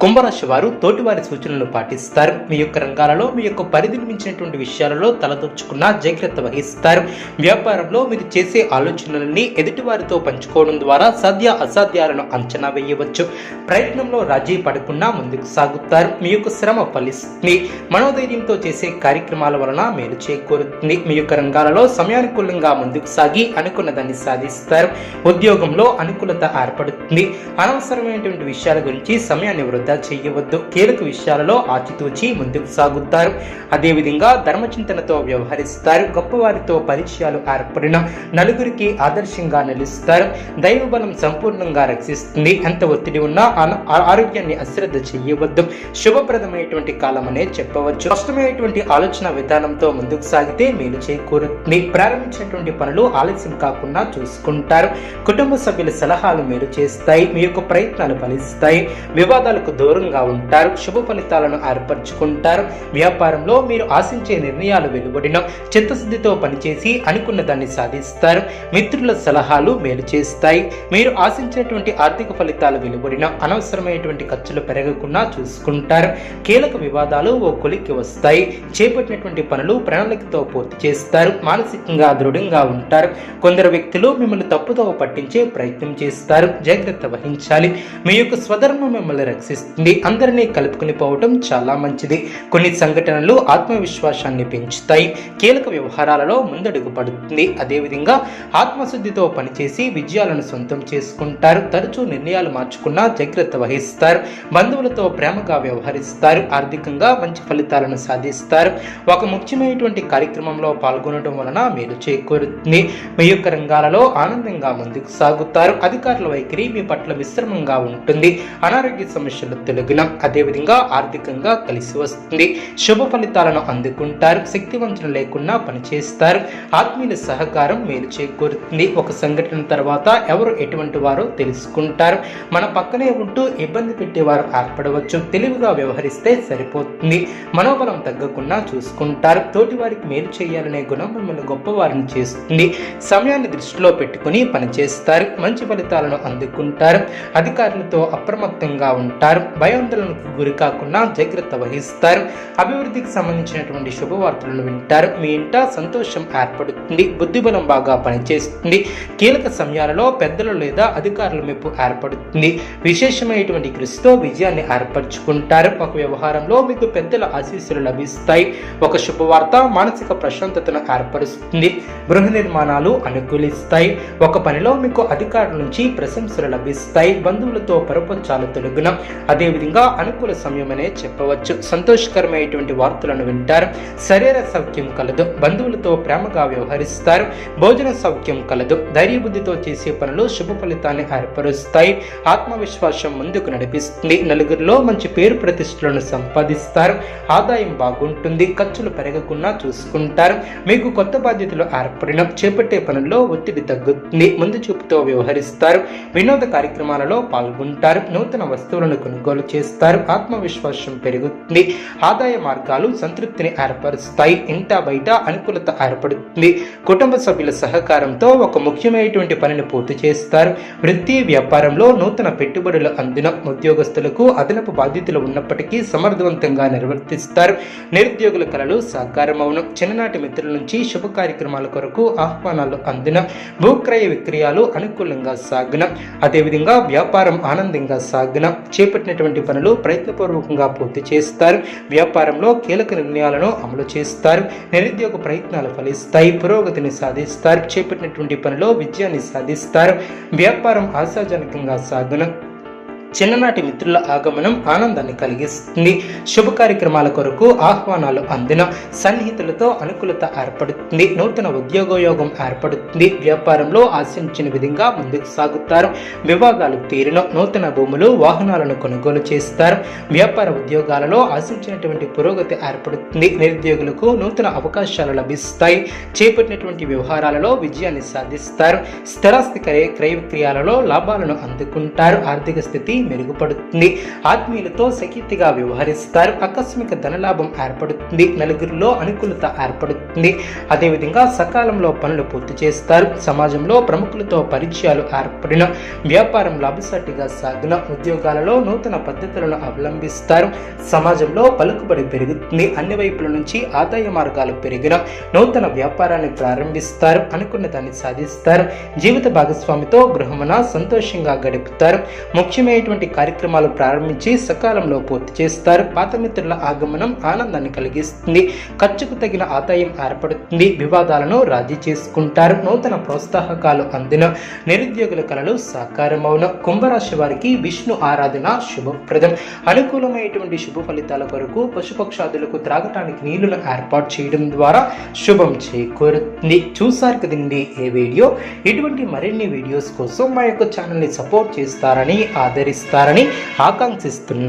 కుంభరాశి వారు తోటివారి సూచనలను పాటిస్తారు. మీ యొక్క రంగాలలో మీ యొక్క పరిధిని మించినటువంటి విషయాలలో తలదొచ్చుకున్న జాగ్రత్త వహిస్తారు. వ్యాపారంలో మీరు చేసే ఆలోచనలన్నీ ఎదుటివారితో పంచుకోవడం ద్వారా సాధ్య అసాధ్యాలను అంచనా వేయవచ్చు. ప్రయత్నంలో రాజీ పడకుండా ముందుకు సాగుతారు. మీ యొక్క శ్రమ ఫలిస్తుంది. మనోధైర్యంతో చేసే కార్యక్రమాల వలన మేలు చేకూరుతుంది. మీ యొక్క రంగాలలో సమయానుకూలంగా ముందుకు సాగి అనుకున్న దాన్ని సాధిస్తారు. ఉద్యోగంలో అనుకూలత ఏర్పడుతుంది. అనవసరమైనటువంటి విషయాల గురించి సమయాన్ని వృధా చేయవద్దు. కీలక విషయాలలో ఆచితూచి ముందుకు సాగుతారు. అదేవిధంగా ధర్మచింతనతో వ్యవహరిస్తారు. గొప్పవారితో పరిచయాలు ఏర్పడిన నలుగురికి ఆదర్శంగా నిలుస్తారు. దైవ బలం సంపూర్ణంగా రక్షిస్తుంది. ఎంత ఒత్తిడి ఉన్నా ఆ- ఆరోగ్యాన్ని అశ్రద్ధ చేయవద్దు. శుభప్రదమైనటువంటి కాలం అనే చెప్పవచ్చు. స్పష్టమైనటువంటి ఆలోచన విధానంతో ముందుకు సాగితే మేలు చేకూరుతుంది. ప్రారంభించినటువంటి పనులు ఆలస్యం కాకుండా చూసుకుంటారు. కుటుంబ సభ్యుల సలహాలు మేలు చేస్తాయి. మీ యొక్క ప్రయత్నాలు ఫలిస్తాయి. వివాదాలకు దూరంగా ఉంటారు శుభ ఫలితాలను ఏర్పరచుకుంటారు. వ్యాపారంలో మీరు ఆశించే నిర్ణయాలు వెలువడిన చిత్తశుద్ధితో పనిచేసి అనుకున్న దాన్ని సాధిస్తారు. మిత్రుల సలహాలు మేలు చేస్తాయి. మీరు ఆశించినటువంటి ఆర్థిక ఫలితాలు వెలువడిన అనవసరమైనటువంటి ఖర్చులు పెరగకుండా చూసుకుంటారు. కీలక వివాదాలు ఓ కొలిక్కి వస్తాయి. చేపట్టినటువంటి పనులు ప్రణాళికతో పూర్తి చేస్తారు. మానసికంగా దృఢంగా ఉంటారు. కొందరు వ్యక్తులు మిమ్మల్ని తప్పుతో పట్టించే ప్రయత్నం చేస్తారు. జాగ్రత్త వహించాలి. మీ యొక్క స్వధర్మం మిమ్మల్ని రక్షిస్తారు చేస్తుంది. అందరినీ కలుపుకుని పోవటం చాలా మంచిది. కొన్ని సంఘటనలు ఆత్మవిశ్వాసాన్ని పెంచుతాయి. కీలక వ్యవహారాలలో ముందడుగు పడుతుంది. అదేవిధంగా ఆత్మశుద్ధితో పనిచేసి విజయాలను సొంతం చేసుకుంటారు. తరచూ నిర్ణయాలు మార్చుకున్నా జాగ్రత్త వహిస్తారు. బంధువులతో ప్రేమగా వ్యవహరిస్తారు. ఆర్థికంగా మంచి ఫలితాలను సాధిస్తారు. ఒక ముఖ్యమైనటువంటి కార్యక్రమంలో పాల్గొనడం వలన మేలు చేకూరుతుంది. మీ యొక్క రంగాలలో ఆనందంగా ముందుకు సాగుతారు. అధికారుల వైఖరి మీ పట్ల మిశ్రమంగా ఉంటుంది. అనారోగ్య సమస్యలు తొలగిన అదేవిధంగా ఆర్థికంగా కలిసి వస్తుంది. శుభ ఫలితాలను అందుకుంటారు శక్తివంచన లేకుండా పనిచేస్తారు. ఆత్మీయుల సహకారం మేలు చేకూరుతుంది. ఒక సంఘటన తర్వాత ఎవరు ఎటువంటి వారో తెలుసుకుంటారు. మన పక్కనే ఉంటూ ఇబ్బంది పెట్టేవారు ఏర్పడవచ్చు. తెలివిగా వ్యవహరిస్తే సరిపోతుంది. మనోబలం తగ్గకుండా చూసుకుంటారు. తోటి వారికి మేలు చేయాలనే గుణం మిమ్మల్ని గొప్పవారిని చేస్తుంది. సమయాన్ని దృష్టిలో పెట్టుకుని పనిచేస్తారు. మంచి ఫలితాలను అందుకుంటారు. అధికారులతో అప్రమత్తంగా ఉంటారు. భయాందోళనకు గురి కాకుండా జాగ్రత్త వహిస్తారు. అభివృద్ధికి సంబంధించినటువంటి శుభవార్తలను వింటారు. మీ ఇంట సంతోషం ఏర్పడుతుంది. బుద్ధిబలం బాగా పనిచేస్తుంది. కీలక సమయాలలో పెద్దలు లేదా అధికారుల మెప్పు ఏర్పడుతుంది. విశేషమైనటువంటి కృషితో విజయాన్ని ఏర్పరచుకుంటారు. ఒక వ్యవహారంలో మీకు పెద్దల ఆశీస్సులు లభిస్తాయి. ఒక శుభవార్త మానసిక ప్రశాంతతను ఏర్పరుస్తుంది. గృహ నిర్మాణాలు అనుకూలిస్తాయి. ఒక పనిలో మీకు అధికారుల నుంచి ప్రశంసలు లభిస్తాయి. బంధువులతో పరపంచాలు తొలగిన అదేవిధంగా అనుకూల సమయమనే చెప్పవచ్చు. సంతోషకరమైనటువంటి వార్తలను వింటారు. శరీర సౌఖ్యం కలదు. బంధువులతో ప్రేమగా వ్యవహరిస్తారు. భోజన సౌఖ్యం కలదు. ధైర్యబుద్ధితో చేసే పనులు శుభ ఫలితాన్ని ఏర్పరుస్తాయి. ఆత్మవిశ్వాసం ముందుకు నడిపిస్తుంది. నలుగురిలో మంచి పేరు ప్రతిష్టలను సంపాదిస్తారు. ఆదాయం బాగుంటుంది. ఖర్చులు పెరగకుండా చూసుకుంటారు. మీకు కొత్త బాధ్యతలు ఏర్పడిన చేపట్టే పనుల్లో ఒత్తిడి తగ్గుతుంది. ముందు చూపుతో వ్యవహరిస్తారు. వినోద కార్యక్రమాలలో పాల్గొంటారు. నూతన వస్తువులను కొనుగోలు చేస్తారు. ఆత్మవిశ్వాసం పెరుగుతుంది. ఆదాయ మార్గాలు సంతృప్తిని ఏర్పరుస్తాయి. ఇంట బయట అనుకూలత ఏర్పడుతుంది. కుటుంబ సభ్యుల సహకారంతో ఒక ముఖ్యమైనటువంటి పనిని పూర్తి చేస్తారు. వృత్తి వ్యాపారంలో నూతన పెట్టుబడులు అందిన ఉద్యోగస్తులకు అదనపు బాధ్యతలు ఉన్నప్పటికీ సమర్థవంతంగా నిర్వర్తిస్తారు. నిరుద్యోగుల కళలు సాకారమవును. చిన్ననాటి మిత్రుల నుంచి శుభ కార్యక్రమాల కొరకు ఆహ్వానాలు అందిన భూక్రయ విక్రయాలు అనుకూలంగా సాగిన. అదేవిధంగా వ్యాపారం ఆనందంగా సాగిన. చేపట్టినటువంటి పనులు ప్రయత్నపూర్వకంగా పూర్తి చేస్తారు. వ్యాపారంలో కీలక నిర్ణయాలను అమలు చేస్తారు. నిరుద్యోగ ప్రయత్నాలు ఫలిస్తాయి. పురోగతిని సాధిస్తారు. చేపట్టినటువంటి పనిలో విజయాన్ని సాధిస్తారు. వ్యాపారం ఆశాజనకంగా సాగును చిన్ననాటి మిత్రుల ఆగమనం ఆనందాన్ని కలిగిస్తుంది. శుభ కార్యక్రమాల కొరకు ఆహ్వానాలు అందిన సన్నిహితులతో అనుకూలత ఏర్పడుతుంది. నూతన ఉద్యోగయోగం ఏర్పడుతుంది. వ్యాపారంలో ఆశించిన విధంగా ముందుకు సాగుతారు. వివాదాలు తీరిన నూతన భూములు వాహనాలను కొనుగోలు చేస్తారు. వ్యాపార ఉద్యోగాలలో ఆశించినటువంటి పురోగతి ఏర్పడుతుంది. నిరుద్యోగులకు నూతన అవకాశాలు లభిస్తాయి. చేపట్టినటువంటి వ్యవహారాలలో విజయాన్ని సాధిస్తారు. స్థిరాస్తి క్రయ క్రయ విక్రయాలలో లాభాలను అందుకుంటారు. ఆర్థిక స్థితి మెరుగుపడుతుంది. ఆత్మీయులతో సఖ్యతగా వ్యవహరిస్తారు. ఆకస్మిక ధనలాభం ఏర్పడుతుంది. నలుగురిలో అనుకూలత ఏర్పడుతుంది. అదేవిధంగా సకాలంలో పనులు పూర్తి చేస్తారు. సమాజంలో ప్రముఖులతో పరిచయాలు ఏర్పడిన వ్యాపారం లాభసాటిగా సాగిన ఉద్యోగాలలో నూతన పద్ధతులను అవలంబిస్తారు. సమాజంలో పలుకుబడి పెరుగుతుంది. అన్ని వైపుల నుంచి ఆదాయ మార్గాలు పెరిగిన నూతన వ్యాపారాన్ని ప్రారంభిస్తారు. అనుకున్న దాన్ని సాధిస్తారు. జీవిత భాగస్వామితో గృహమున సంతోషంగా గడుపుతారు. ముఖ్యమైన అనేటువంటి కార్యక్రమాలు ప్రారంభించి సకాలంలో పూర్తి చేస్తారు. పాత మిత్రుల ఆగమనం ఆనందాన్ని కలిగిస్తుంది. ఖర్చుకు తగిన ఆదాయం ఏర్పడుతుంది. వివాదాలను రాజీ చేసుకుంటారు. నూతన ప్రోత్సాహకాలు అందిన నిరుద్యోగుల కళలు సాకారమవును కుంభరాశి వారికి విష్ణు ఆరాధన శుభప్రదం. అనుకూలమైనటువంటి శుభ ఫలితాల కొరకు పశుపక్షాదులకు త్రాగటానికి నీళ్ళను ఏర్పాటు చేయడం ద్వారా శుభం చేకూరుతుంది. చూసారు కదండి ఏ వీడియో? ఇటువంటి మరిన్ని వీడియోస్ కోసం మా యొక్క ఛానల్ని సపోర్ట్ చేస్తారని ఆదరిస్తారని ఆకాంక్షిస్తున్నారు